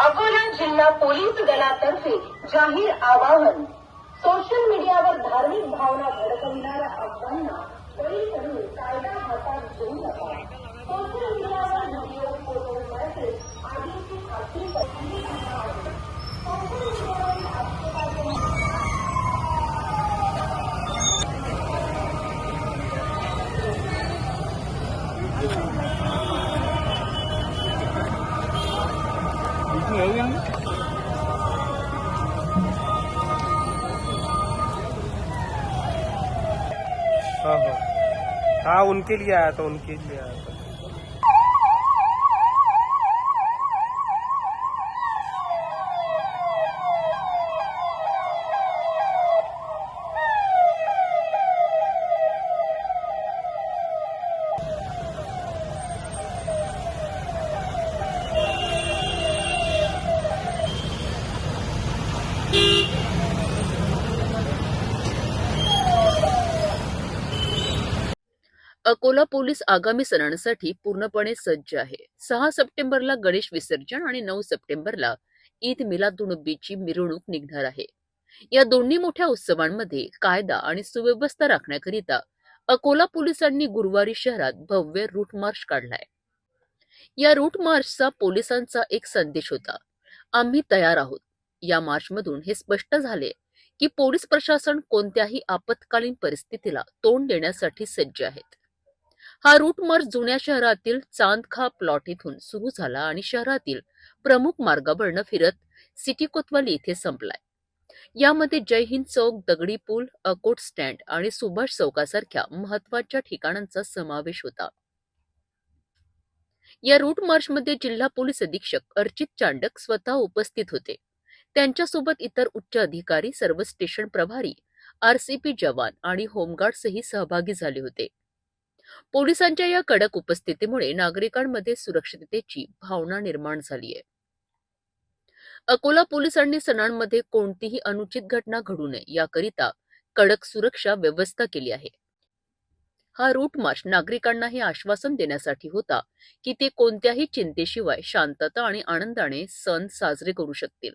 अकोला जिल्हा पोलीस दलातर्फे जाहीर आवाहन. हाँ हाँ। हाँ उनके लिए आया था उनके लिए आया था। अकोला पोलीस आगामी सणांसाठी पूर्णपणे सज्ज आहे. सहा सप्टेंबरला गणेश विसर्जन आणि नऊ सप्टेंबरला ईद मिलादुनबीची मिरवणूक निघणार आहे. या दोन्ही मोठ्या उत्सवांमध्ये कायदा आणि सुव्यवस्था राखण्याकरिता अकोला पोलिसांनी गुरुवारी शहरात भव्य रूट मार्च काढलाय. या रूट मार्चचा पोलिसांचा एक संदेश होता आम्ही तयार आहोत. या मार्चमधून हे स्पष्ट झाले की पोलीस प्रशासन कोणत्याही आपत्कालीन परिस्थितीला तोंड देण्यासाठी सज्ज आहेत. हा रूट मार्च जुन्या शहरातील चांदखा प्लॉट इथून सुरू झाला आणि शहरातील प्रमुख मार्गावरनं फिरत सिटी कोतवाली इथे संपलाय. यामध्ये जय हिंद चौक दगडी पूल अकोट स्टँड आणि सुभाष चौकासारख्या महत्त्वाच्या ठिकाणांचा समावेश होता. या रूट मार्चमध्ये जिल्हा पोलीस अधीक्षक अर्चित चांडक स्वतः उपस्थित होते. त्यांच्यासोबत इतर उच्च अधिकारी सर्व स्टेशन प्रभारी आरसीपी जवान आणि होमगार्ड्सही सहभागी झाले होते. पोलिसांच्या या कडक उपस्थितीमुळे नागरिकांमध्ये सुरक्षिततेची भावना निर्माण झाली आहे. अकोला पोलिसांनी सणांमध्ये कोणतीही अनुचित घटना घडू नये याकरिता कडक सुरक्षा व्यवस्था केली आहे. हा रूट मार्च नागरिकांना हे आश्वासन देण्यासाठी होता की ते कोणत्याही चिंतेशिवाय शांतता आणि आनंदाने सण साजरे करू शकतील.